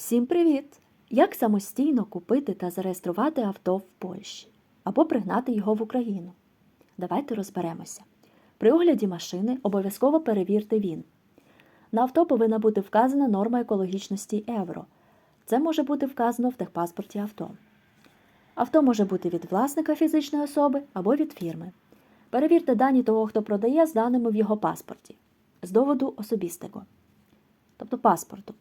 Всім привіт! Як самостійно купити та зареєструвати авто в Польщі або пригнати його в Україну? Давайте розберемося. При огляді машини обов'язково перевірте ВІН. На авто повинна бути вказана норма екологічності Евро. Це може бути вказано в техпаспорті авто. Авто може бути від власника фізичної особи або від фірми. Перевірте дані того, хто продає, з даними в його паспорті, з доводу особистого, тобто паспорту.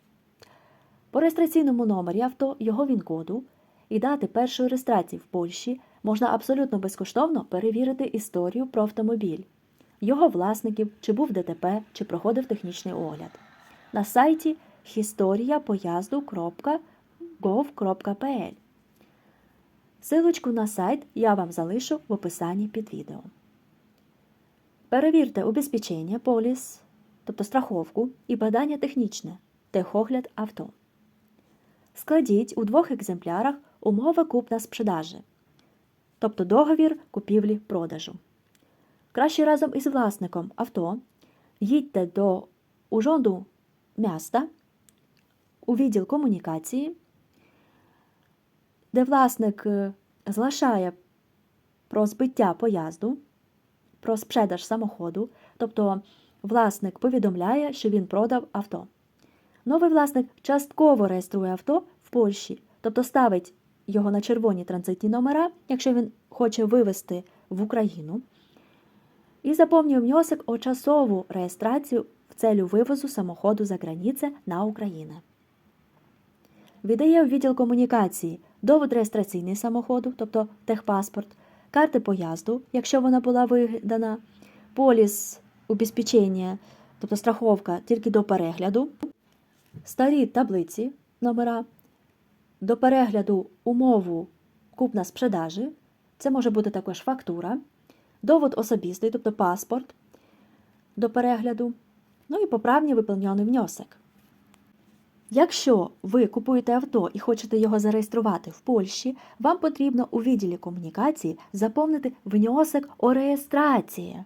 По реєстраційному номері авто, його ВІН-коду і дати першої реєстрації в Польщі можна абсолютно безкоштовно перевірити історію про автомобіль, його власників, чи був ДТП, чи проходив технічний огляд. На сайті historiapoязду.gov.pl Силочку на сайт я вам залишу в описанні під відео. Перевірте убезпечення, поліс, тобто страховку і бадання технічне, техогляд авто. Складіть у двох екземплярах умови купна спредажі, тобто договір купівлі-продажу. Краще разом із власником авто їдьте до ужонду міста у відділ комунікації, де власник е, зглашає про збиття поїзду, про спредаж самоходу, тобто власник повідомляє, що він продав авто. Новий власник частково реєструє авто Польщі, тобто ставить його на червоні транзитні номера, якщо він хоче вивезти в Україну, і заповнює внесок о часову реєстрацію в целю вивозу самоходу за границе на Україну. Віддає в відділ комунікації. Довод реєстраційний самоходу, тобто техпаспорт, карти поїзду, якщо вона була видана, поліс убезпечення, тобто страховка тільки до перегляду, старі таблиці номера, до перегляду умову купна спредажі, це може бути також фактура, довод особистий, тобто паспорт до перегляду, ну і поправні виповнений внесок. Якщо ви купуєте авто і хочете його зареєструвати в Польщі, вам потрібно у відділі комунікації заповнити внесок о реєстрації.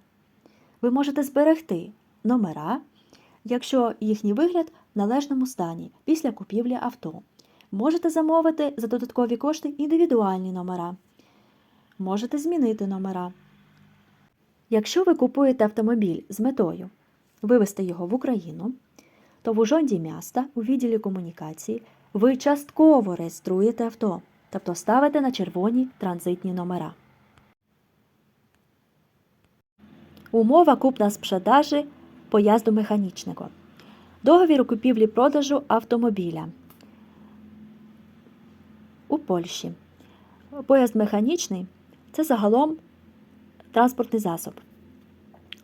Ви можете зберегти номера, якщо їхній вигляд в належному стані після купівлі авто. Можете замовити за додаткові кошти індивідуальні номера. Можете змінити номера. Якщо ви купуєте автомобіль з метою вивезти його в Україну, то в ужонді міста у відділі комунікації ви частково реєструєте авто, тобто ставите на червоні транзитні номера. Умова купна спредажі поїзду механічного. Договір у купівлі-продажу автомобіля у Польщі. Поїзд механічний це загалом транспортний засоб.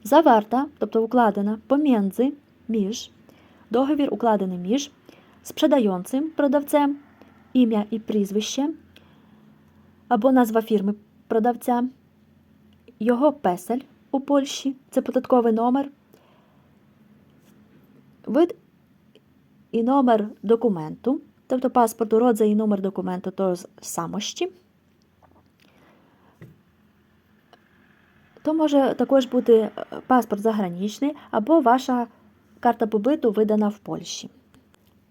Заверта, тобто укладена поміж, між, договір укладений між спредającим продавцем, ім'я і прізвище або назва фірми продавця, його песель у Польщі це податковий номер, вид і номер документу, тобто паспорту, родзай і номер документу то самощі. То може також бути е, паспорт заграничний або ваша карта побиту видана в Польщі.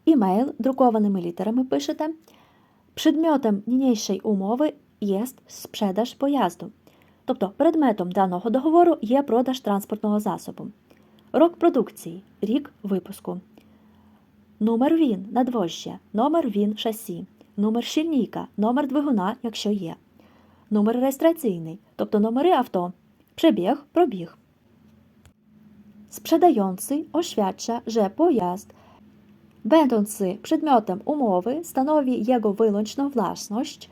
Імейл друкованими літерами пишете. Przedmiotem niniejszej umowy jest sprzedaż pojazdu. Тобто предметом даного договору є продаж транспортного засобу. Рок продукції рік випуску. Номер ВІН надвожжя, номер ВІН шасі, номер щільнійка, номер двигуна, якщо є. Номер реєстраційний, тобто номери авто, przebieg, пробіг. Sprzedający oświadcza, że pojazd, będący przedmiotem umowy, stanowi jego wyłączną własność,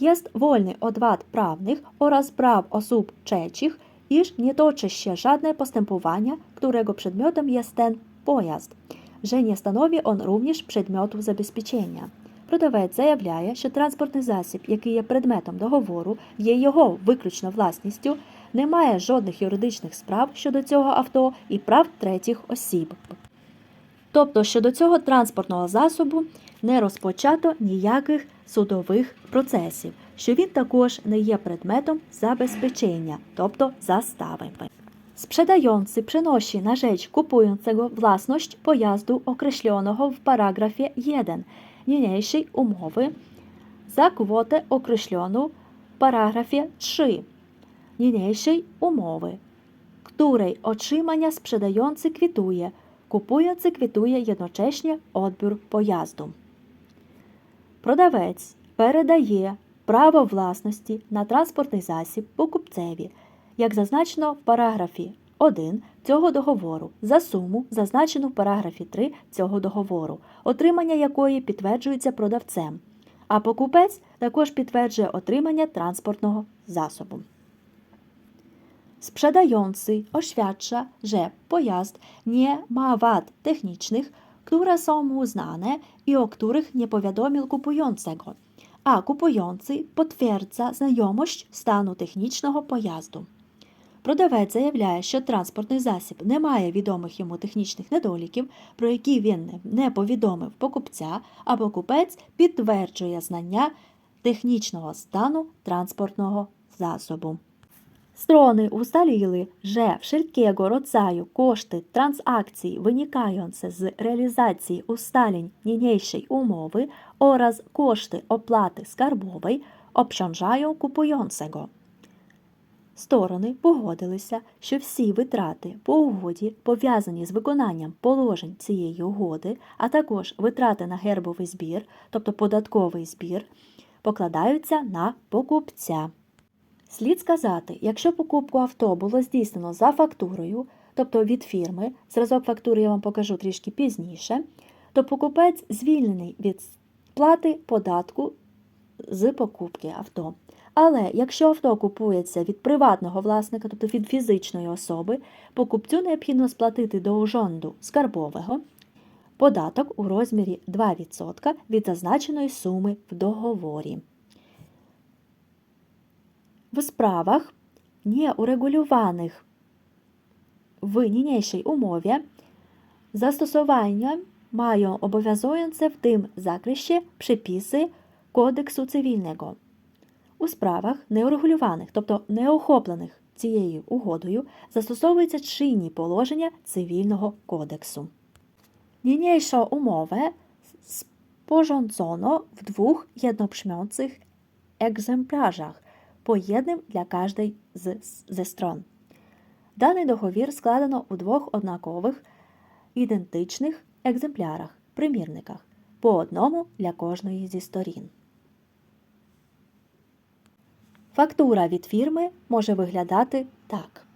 jest wolny od wad prawnych oraz praw osób trzecich, iż nie toczy się żadne postępowania, którego przedmiotem jest ten pojazd, że nie stanowi on również przedmiotu забезпечення. Продавець заявляє, що транспортний засіб, який є предметом договору, є його виключно власністю, не має жодних юридичних справ щодо цього авто і прав третіх осіб. Тобто щодо цього транспортного засобу не розпочато ніяких судових процесів, що він також не є предметом забезпечення, тобто застави. Sprzedający przenosi na rzecz kupującego własność pojazdu określonego w paragrafie 1 niniejszej umowy za kwotę określoną w paragrafie 3 niniejszej umowy, której otrzymania sprzedający kwituje, kupujący kwituje jednocześnie odbiór pojazdu. Продавець передає право власності на транспортний засіб покупцеві, як зазначено в параграфі 1 цього договору, за суму, зазначену в параграфі 3 цього договору, отримання якої підтверджується продавцем, а покупець також підтверджує отримання tранспортного засобу. Sprzedający oświadcza, że pojazd nie ma wad technicznych, które są mu znane i o których nie powiadomił kupującego, a kupujący potwierdza znajomość stanu. Продавець заявляє, що транспортний засіб не має відомих йому технічних недоліків, про які він не повідомив покупця, а покупець підтверджує знання технічного стану транспортного засобу. Strony ustaliły, że wszelkiego rodzaju koszty transakcji wynikające z realizacji ustaleń niniejszej umowy oraz koszty opłaty skarbowej obciążają kupującego. Сторони погодилися, що всі витрати по угоді, пов'язані з виконанням положень цієї угоди, а також витрати на гербовий збір, тобто податковий збір, покладаються на покупця. Слід сказати, якщо покупку авто було здійснено за фактурою, тобто від фірми, зразок фактури я вам покажу трішки пізніше, то покупець звільнений від сплати податку з покупки авто. Але якщо авто купується від приватного власника, тобто від фізичної особи, покупцю необхідно сплатити до ужонду скарбового податок у розмірі 2% від зазначеної суми в договорі. W sprawach nieuregulowanych w niniejszej umowie zastosowania mają obowiązujące w tym zakresie przepisy Kodeksu Cywilnego. У справах неурегулюваних, тобто неохоплених цією угодою, застосовуються чинні положення Цивільного кодексу. Niniejszą umowę sporządzono w dwóch jednobrzmiących egzemplarzach, по єдним для кожної з, ze сторон. Даний договір складено у двох однакових ідентичних екземплярах, примірниках, по одному для кожної зі сторін. Фактура від фірми може виглядати так.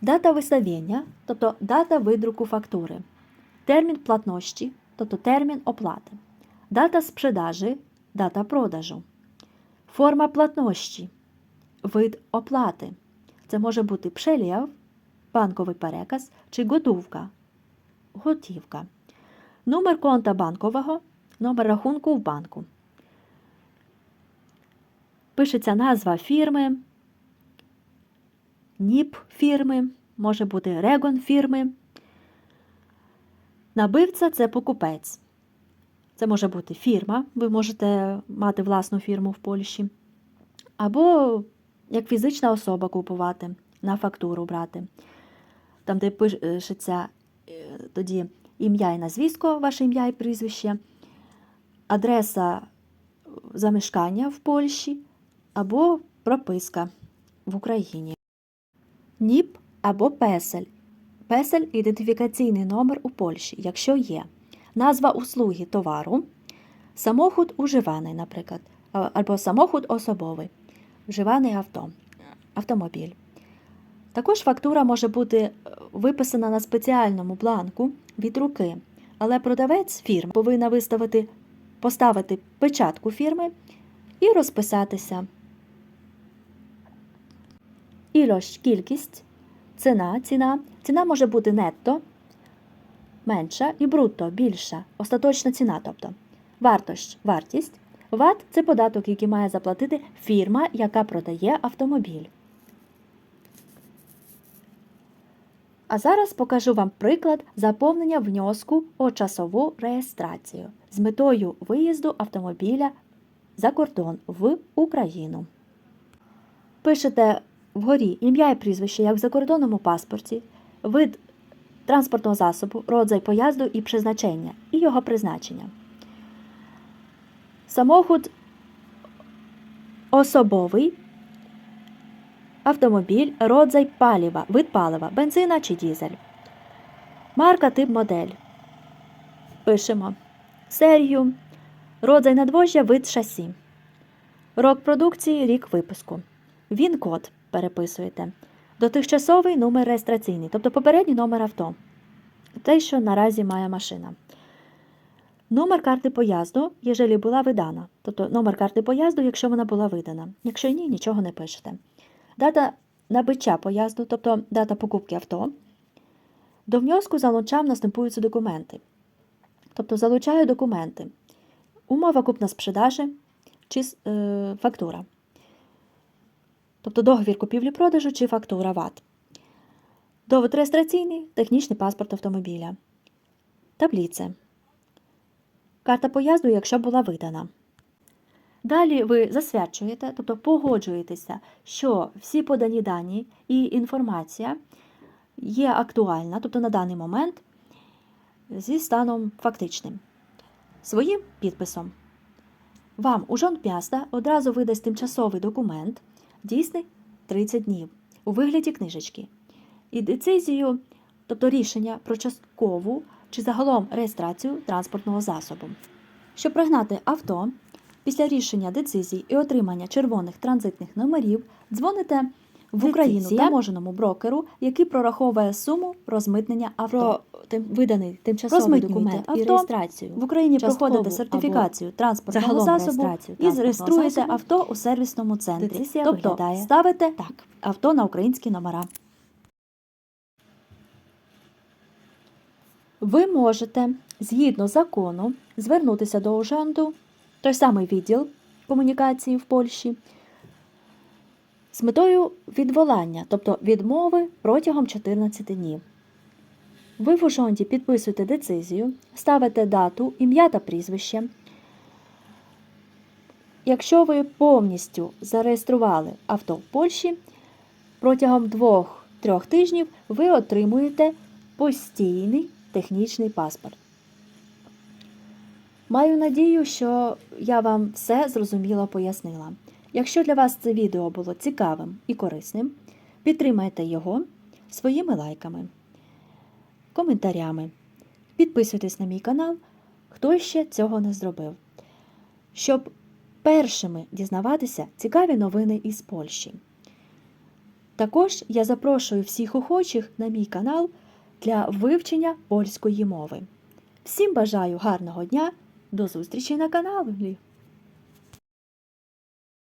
Дата виставлення, тобто дата видруку фактури, термін платності, тобто термін оплати, дата спредажі, дата продажу. Форма платності, вид оплати. Це може бути преліяв, банковий переказ чи готівка. Готівка. Номер конта банкового, номер рахунку в банку. Пишеться назва фірми, НІП фірми, може бути регон фірми. Набивця це покупець. Це може бути фірма, ви можете мати власну фірму в Польщі, або як фізична особа купувати, на фактуру брати. Там, де пишеться е, тоді ім'я і назвістко, ваше ім'я і прізвище, адреса замешкання в Польщі, або прописка в Україні. НІП або песель. Песель ідентифікаційний номер у Польщі, якщо є назва услуги товару, самохід уживаний, наприклад, або самохід особовий, вживаний авто, автомобіль. Також фактура може бути виписана на спеціальному бланку від руки, але продавець фірми повинна виставити, поставити печатку фірми і розписатися. Ілощ кількість, ціна, ціна. Ціна може бути нетто, менша і брутто більша, остаточна ціна, тобто вартощ вартість. ВАТ це податок, який має заплатити фірма, яка продає автомобіль. А зараз покажу вам приклад заповнення внеску у часову реєстрацію з метою виїзду автомобіля за кордон в Україну. Пишете вгорі ім'я і прізвище, як в закордонному паспорті, вид транспортного засобу, родзай поїзду і призначення, і його призначення. Самохід особовий автомобіль, родзай палива, вид палива, бензина чи дізель. Марка тип модель. Пишемо серію, родзай надвожжя, вид шасі. Рок продукції, рік випуску. Він код переписуєте. До тимчасовий номер реєстраційний, тобто попередній номер авто. Те, що наразі має машина. Номер карти поїзду, єжелі була видана. Тобто номер карти поїзду, якщо вона була видана. Якщо ні, нічого не пишете. Дата набиття поїзду, тобто дата покупки авто. До внеску залучам наступуються документи. Тобто залучаю документи. Умова купна спредажі чи е, фактура. Тобто договір купівлі-продажу чи фактура ВАТ. Довод реєстраційний, технічний паспорт автомобіля. Табліце. Карта поїзду, якщо була видана. Далі ви засвідчуєте, тобто погоджуєтеся, що всі подані дані і інформація є актуальна, тобто на даний момент зі станом фактичним. Своїм підписом. Вам у жонп'яста одразу видасть тимчасовий документ, дійсний 30 днів, у вигляді книжечки. І децизію, тобто рішення про часткову чи загалом реєстрацію транспортного засобу. Щоб пригнати авто, після рішення децизій і отримання червоних транзитних номерів дзвоните в Україну таможеному брокеру, який прораховує суму розмитнення авто. Про тим, виданий тимчасовий документ і авто. реєстрацію. В Україні проходите сертифікацію транспортного засобу і зареєструєте авто у сервісному центрі. Тобто виглядає ставите Так. авто на українські номера. Ви можете, згідно закону, звернутися до Ужанду, той самий відділ комунікації в Польщі, з метою відволання, тобто відмови протягом 14 днів. Ви в Ужонді підписуєте децизію, ставите дату, ім'я та прізвище. Якщо ви повністю зареєстрували авто в Польщі, протягом 2-3 тижнів ви отримуєте постійний технічний паспорт. Маю надію, що я вам все зрозуміло пояснила. Якщо для вас це відео було цікавим і корисним, підтримайте його своїми лайками, коментарями. Підписуйтесь на мій канал, хто ще цього не зробив, щоб першими дізнаватися цікаві новини із Польщі. Також я запрошую всіх охочих на мій канал для вивчення польської мови. Всім бажаю гарного дня, до зустрічі на каналі!